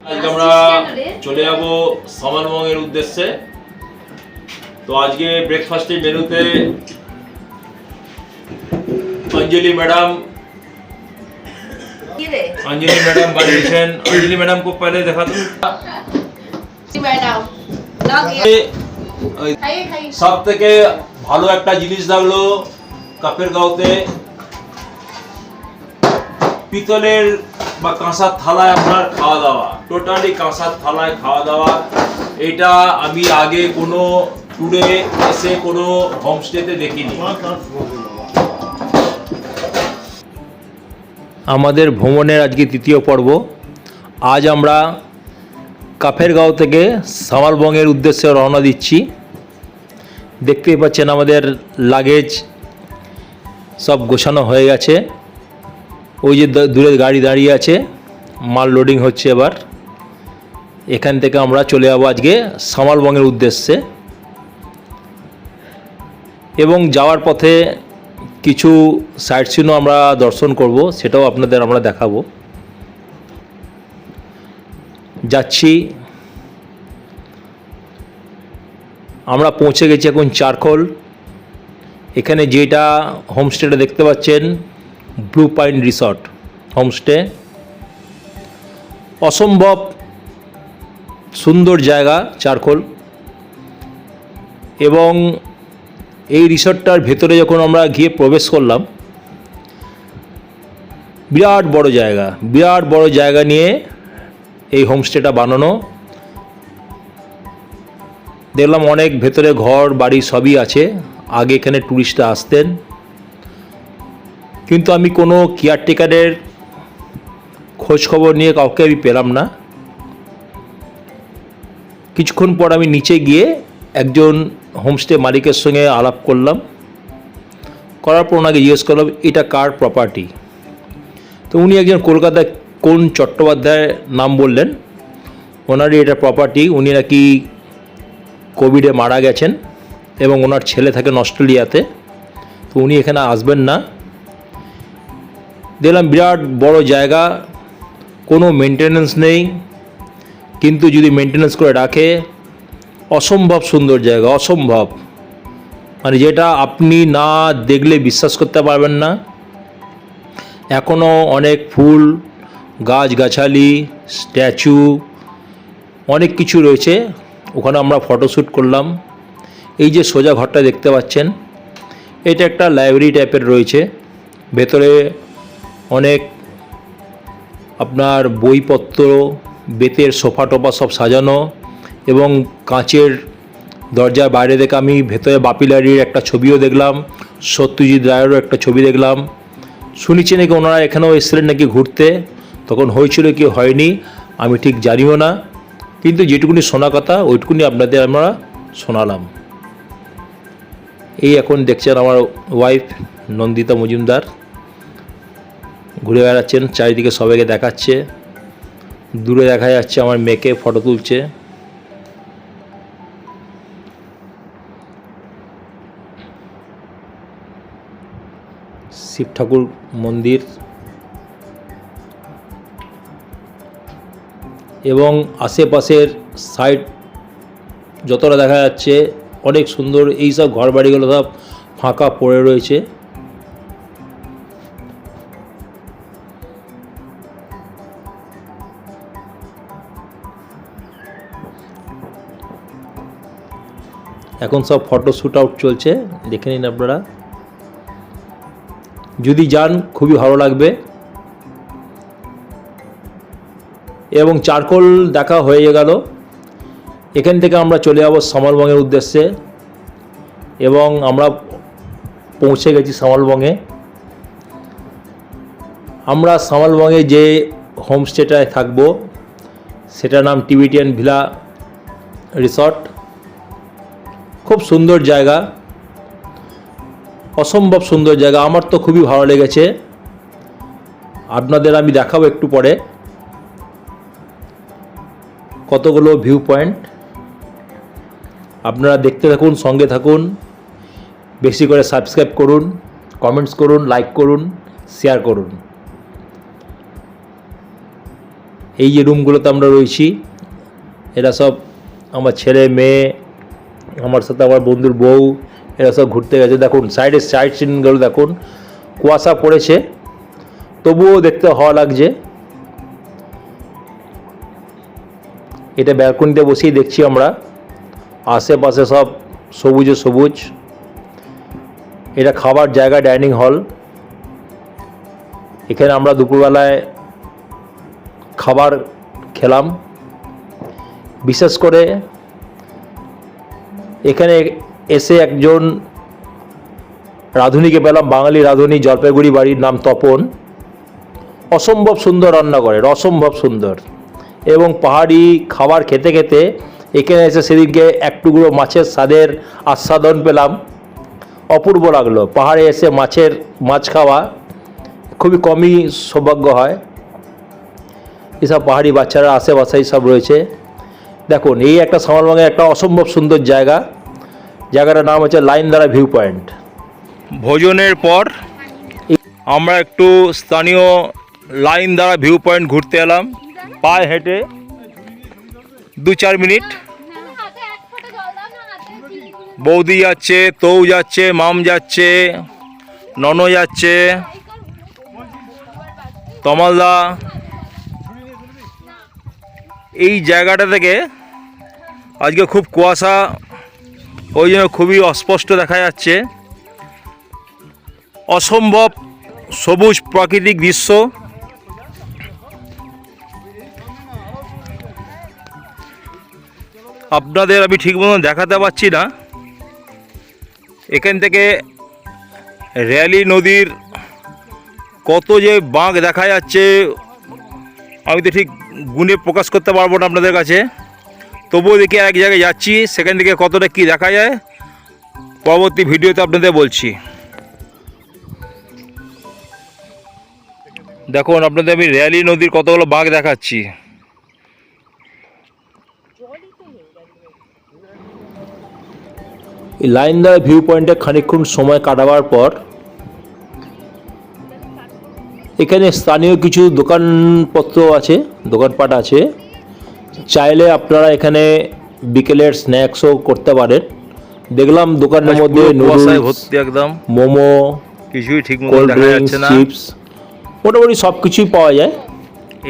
আজকে আমরা চলে যাব সমানবঙ্গের উদ্দেশ্যে। তো আজকে ব্রেকফাস্টের মেনুতে অঞ্জলি ম্যাডাম অঞ্জলি ম্যাডাম বানিয়েছেন। অঞ্জলি ম্যাডাম কো দেখা তো। সব থেকে ভালো একটা জিনিস লাগল কাপের গাঁওতে। পিতলের বা কাঁসার থালায় আপনার খাওয়া দাওয়া টোটালি কাঁসার থালায় খাওয়া দাওয়া এটা আমি আগে কোনো ট্যুরে এসে কোনো হোমস্টেতে দেখিনি। আমাদের ভ্রমণের আজকে তৃতীয় পর্ব। আজ আমরা কাফেরগাঁও থেকে সামালবঙ্গের উদ্দেশ্যে রওনা দিচ্ছি। দেখতেই পাচ্ছেন আমাদের লাগেজ সব গোছানো হয়ে গেছে। ওই যে দূরে গাড়ি দাঁড়িয়ে আছে, মাল লোডিং হচ্ছে এবার। এখান থেকে আমরা চলে যাব আজকে সামালবঙ্গের উদ্দেশ্যে। এবং যাওয়ার পথে কিছু সাইট সিনও আমরা দর্শন করব, সেটাও আপনাদের আমরা দেখাবো। যাচ্ছি। আমরা পৌঁছে গেছি এখন চারখোল। এখানে যেটা হোমস্টেটা দেখতে পাচ্ছেন ব্লু পাইন রিসর্ট, হোমস্টে। অসম্ভব সুন্দর জায়গা, চারকোল। এবং এই রিসর্টটার ভেতরে যখন আমরা গিয়ে প্রবেশ করলাম, বিরাট বড় জায়গা, বিরাট বড় জায়গা নিয়ে এই হোমস্টেটা বানানো। দেখলাম অনেক ভেতরে ঘর, বাড়ি সবই আছে। আগে এখানে ট্যুরিস্টরা আসতেন। কিন্তু আমি কোনো কেয়ারটেকারের খোঁজ খবর নিয়ে কাউকে আমি পেলাম না। কিছুক্ষণ পর আমি নিচে গিয়ে একজন হোমস্টে মালিকের সঙ্গে আলাপ করলাম। করার পর ওনাকে জিজ্ঞেস করলাম, এটা কার প্রপার্টি তো উনি একজন কলকাতায় কোন চট্টোপাধ্যায় নাম বললেন। ওনারই এটা প্রপার্টি উনি নাকি কোভিডে মারা গেছেন এবং ওনার ছেলে থাকেন অস্ট্রেলিয়াতে। তো উনি এখানে আসবেন না। দেখলাম বিরাট বড় জায়গা, কোনো মেনটেনেন্স নেই, কিন্তু যদি মেনটেনেন্স করে রাখে, অসম্ভব সুন্দর জায়গা, অসম্ভব। মানে যেটা আপনি না দেখলে বিশ্বাস করতে পারবেন না। এখনও অনেক ফুল, গাছগাছালি, স্ট্যাচু, অনেক কিছু রয়েছে, ওখানে আমরা ফটোশ্যুট করলাম। এই যে সোজা ঘরটা দেখতে পাচ্ছেন, এটা একটা লাইব্রেরি টাইপের রয়েছে। ভেতরে অনেক আপনার বইপত্র, বেতের সোফা টোফা সব সাজানো এবং কাঁচের দরজার বাইরে থেকে আমি ভেতরে বাপিলারির একটা ছবিও দেখলাম, সত্যজিৎ রায়েরও একটা ছবি দেখলাম। শুনেছি নাকি ওনারা এখানেও এসেছিলেন নাকি ঘুরতে, তখন হয়েছিল কি হয়নি, আমি ঠিক জানিও না। কিন্তু যেটুকুনি শোনা কথা, ওইটুকুনি আপনাদের আমরা শোনালাম। এই এখন দেখছেন আমার ওয়াইফ নন্দিতা মজুমদার। ঘুরে বেড়াচ্ছেন, চারিদিকে সবাইকে দেখাচ্ছে। দূরে দেখা যাচ্ছে আমার মেয়েকে ফটো তুলছে। শিব ঠাকুর মন্দির এবং আশেপাশের সাইড যতটা দেখা যাচ্ছে, অনেক সুন্দর এই সব ঘর বাড়িগুলো সব ফাঁকা পড়ে রয়েছে। এখন সব ফটো শ্যুট আউট চলছে, দেখে নিন আপনারা। যদি যান, খুবই ভালো লাগবে। এবং চারকোল দেখা হয়ে গেল। এখান থেকে আমরা চলে যাব সামালবঙ্গের উদ্দেশ্যে। এবং আমরা পৌঁছে গেছি সামালবঙ্গে আমরা সামালবঙ্গে যে হোমস্টেটায় থাকব, সেটার নাম টিবিটিয়ান ভিলা রিসর্ট খুব সুন্দর জায়গা, অসম্ভব সুন্দর জায়গা, আমার তো খুবই ভালো লেগেছে। আপনাদের আমি দেখাবো একটু পরে। কতগুলো ভিউ পয়েন্ট আপনারা দেখতে থাকুন, সঙ্গে থাকুন, বেশি করে সাবস্ক্রাইব করুন কমেন্টস করুন লাইক করুন শেয়ার করুন। এই যে রুমগুলোতে আমরা রয়েছি, এরা সব আমার ছেলে, মেয়ে আমার সাথে আমার বন্ধুর বউ, এরা সব ঘুরতে গেছে। দেখুন সাইডের সাইড সিনগুলো দেখুন, কুয়াশা পড়েছে, তবুও দেখতে হওয়া লাগছে। এটা ব্যালকনিতে বসেই দেখছি আমরা। আশেপাশে সব সবুজে সবুজ। এটা খাবার জায়গা ডাইনিং হল এখানে আমরা দুপুরবেলায় খাবার খেলাম। বিশেষ করে এখানে এসে একজন রাঁধুনিকে পেলাম, বাঙালি রাঁধুনি, জলপাইগুড়ি বাড়ির নাম তপন। অসম্ভব সুন্দর রান্না করে, অসম্ভব সুন্দর। এবং পাহাড়ি খাবার খেতে খেতে এখানে এসে সেদিনকে এক টুকরো মাছের স্বাদের আস্বাদন পেলাম। অপূর্ব লাগল, পাহাড়ে এসে মাছের মাছ খাওয়া খুবই কমই সৌভাগ্য হয়। এসব পাহাড়ি বাচ্চারা আশেপাশেই সব রয়েছে। দেখুন, এই একটা সামালবাঙের একটা অসম্ভব সুন্দর জায়গা। জায়গাটার নাম হচ্ছে লাইন দ্বারা ভিউ পয়েন্ট। ভোজনের পর আমরা একটু স্থানীয় লাইন দ্বারা ভিউ পয়েন্ট ঘুরতে এলাম। পায়ে হেঁটে দু চার মিনিট। বৌদি যাচ্ছে, তৌ যাচ্ছে, মাম যাচ্ছে নন যাচ্ছে, তমালদা। এই জায়গাটা থেকে আজকে খুব কুয়াশা, ওই জন্য খুবই অস্পষ্ট দেখা যাচ্ছে। অসম্ভব সবুজ প্রাকৃতিক দৃশ্য। আপনাদের আমি ঠিক মতন দেখাতে পারছি না। এখান থেকে র্যালি নদীর কত যে বাঁক দেখা যাচ্ছে, আমি তো ঠিক গুণে প্রকাশ করতে পারব না আপনাদের কাছে। তবুও দেখি এক জায়গায় যাচ্ছি, সেখান থেকে কতটা কি দেখা যায়, পরবর্তী ভিডিওতে আপনাদের বলছি। দেখুন, আপনাদের আমি র্যালি নদীর কতগুলো বাঘ দেখাচ্ছি। লাইন দ্বারা ভিউ পয়েন্টে খানিকক্ষণ সময় কাটাবার পর, এখানে স্থানীয় কিছু দোকানপত্র আছে, দোকানপাট আছে। চাইলে আপনারা এখানে বিকেলের স্ন্যাক্সও করতে পারেন। দেখলাম দোকানের মধ্যে ভর্তি একদম। মোমো কিছুই ঠিক মতো দেখা যাচ্ছে না। চিপস মোটামুটি সব কিছুই পাওয়া যায়।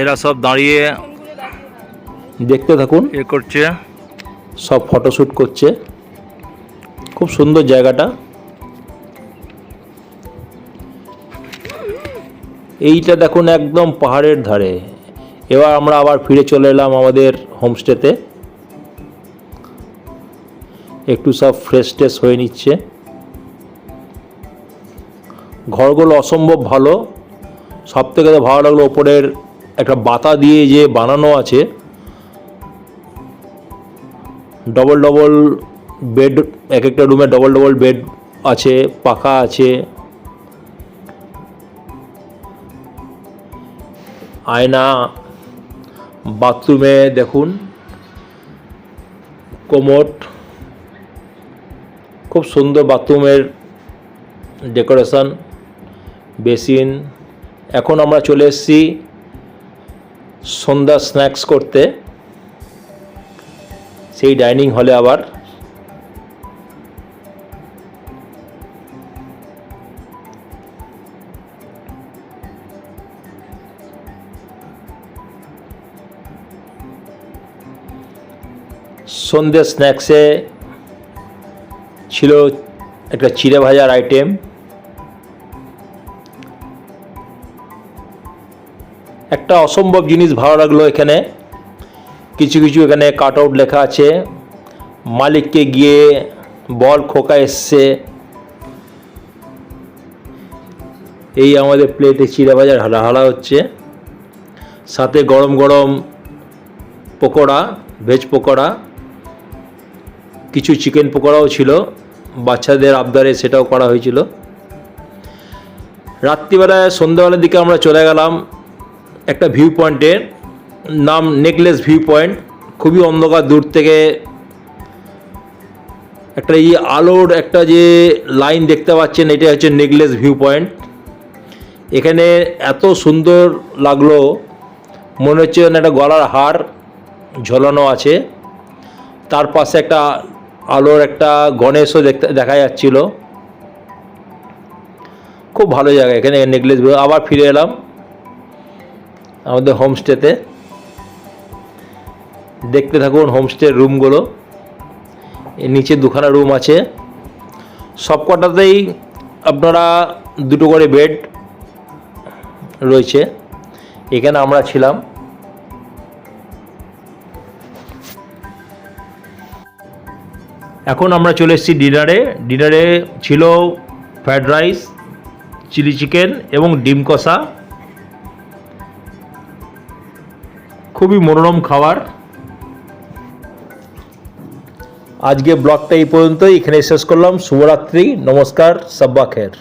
এরা সব দাঁড়িয়ে দেখতে থাকুন। এ করছে। সব ফটোশ্যুট করছে। খুব সুন্দর জায়গাটা। এইটা দেখুন একদম পাহাড়ের ধারে। এবার আমরা আবার ফিরে চলে এলাম আমাদের হোমস্টেতে। একটু সব ফ্রেশ ট্রেশ হয়ে নিচ্ছে। ঘরগুলো অসম্ভব ভালো। সব থেকে তো ভালো লাগল ওপরের একটা বাতা দিয়ে যে বানানো আছে। ডবল ডবল বেড এক একটা রুমে ডবল ডবল বেড আছে, পাখা আছে। আয়না বাথরুমে দেখুন, কোমট, খুব সুন্দর বাথরুমের ডেকোরেশন, বেসিন। এখন আমরা চলে এসেছি সন্ধ্যা স্ন্যাক্স করতে, সেই ডাইনিং হলে আবার। সন্ধ্যে স্ন্যাক্সে ছিল একটা চিড়ে ভাজার আইটেম। একটা অসম্ভব জিনিস ভালো লাগল এখানে। কিছু কিছু এখানে কাট আউট লেখা আছে। মালিককে গিয়ে বল খোকা এসছে। এই আমাদের প্লেটে চিড়া ভাজার হালা হালা হচ্ছে। সাথে গরম গরম পকোড়া ভেজ পকোড়া। কিছু চিকেন পকোড়াও ছিল, বাচ্চাদের আবদারে সেটাও করা হয়েছিল। রাত্রিবেলায় সন্ধ্যাবেলার দিকে আমরা চলে গেলাম একটা ভিউ পয়েন্টের নাম নেকলেস ভিউ পয়েন্ট খুবই অন্ধকার দূর থেকে একটা এই আলোর একটা যে লাইন দেখতে পাচ্ছেন এটা হচ্ছে নেকলেস ভিউ পয়েন্ট এখানে এত সুন্দর লাগল, মনে হচ্ছে একটা গলার হার ঝোলানো আছে। তার পাশে একটা আলোর একটা গণেশও দেখতে দেখা যাচ্ছিল। খুব ভালো জায়গা এখানে, নেকলেস আবার ফিরে এলাম আমাদের হোমস্টেতে। দেখতে থাকুন হোমস্টের রুমগুলো। নিচে দুখানা রুম আছে। সবকটাতেই আপনারা দুটো করে বেড রয়েছে। এখানে আমরা ছিলাম। এখন আমরা চলে এসেছি ডিনারে। ডিনারে ছিল ফ্রায়েড রাইস, চিলি চিকেন এবং ডিম কষা। খুবই মনোরম খাবার। আজকে ব্লগটা এই পর্যন্তই। এখানে শেষ করলাম। শুভরাত্রি। নমস্কার। সাব্বা খের